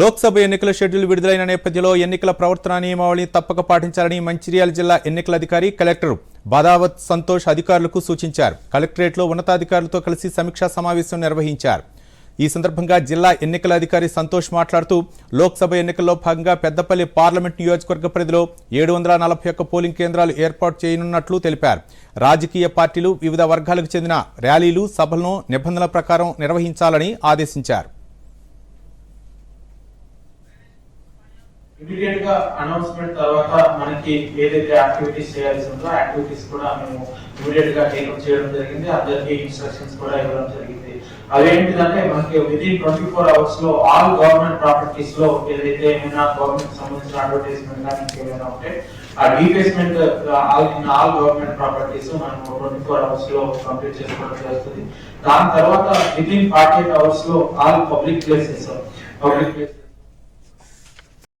లోక్సభ ఎన్నికల షెడ్యూల్ విడుదలైన నేపథ్యంలో ఎన్నికల ప్రవర్తన నియమావళిని తప్పక పాటించాలని మంచిర్యాల జిల్లా ఎన్నికల అధికారి కలెక్టర్ బాదావత్ సంతోష్ అధికారులకు సూచించారు. కలెక్టరేట్లో ఉన్నతాధికారులతో కలిసి సమీక్షా సమావేశం నిర్వహించారు. ఈ సందర్భంగా జిల్లా ఎన్నికల అధికారి సంతోష్ మాట్లాడుతూ లోక్సభ ఎన్నికల్లో భాగంగా పెద్దపల్లి పార్లమెంట్ నియోజకవర్గ పరిధిలో ఏడు వందల నలభై ఒక్క పోలింగ్ కేంద్రాలు ఏర్పాటు చేయనున్నట్లు తెలిపారు. రాజకీయ పార్టీలు వివిధ వర్గాలకు చెందిన ర్యాలీలు సభలను నిబంధనల ప్రకారం నిర్వహించాలని ఆదేశించారు. ఇమీడియట్గా అనౌన్స్మెంట్ తర్వాత మనకి ఏదైతే యాక్టివిటీస్ చేయాల్సి ఉందో యాక్టివిటీస్ కూడా మేము ఇమీడియట్గా టేకప్ చేయడం జరిగింది. అందరికీ ఇన్స్ట్రక్షన్స్ కూడా ఇవ్వడం జరిగింది. అదేంటిదంటే మనకి విదిన్ ట్వంటీ ఫోర్ అవర్స్లో ఆల్ గవర్నమెంట్ ప్రాపర్టీస్లో ఏదైతే ఏమైనా గవర్నమెంట్ సంబంధించిన అడ్వర్టైజ్మెంట్ కానీ ఇంకేమైనా ఉంటే ఆ displacement all in all government properties మనం ట్వంటీ ఫోర్ అవర్స్లో కంప్లీట్ చేసుకోవడం జరుగుతుంది. దాని తర్వాత విదిన్ ఫార్టీ ఎయిట్ అవర్స్లో all public places public places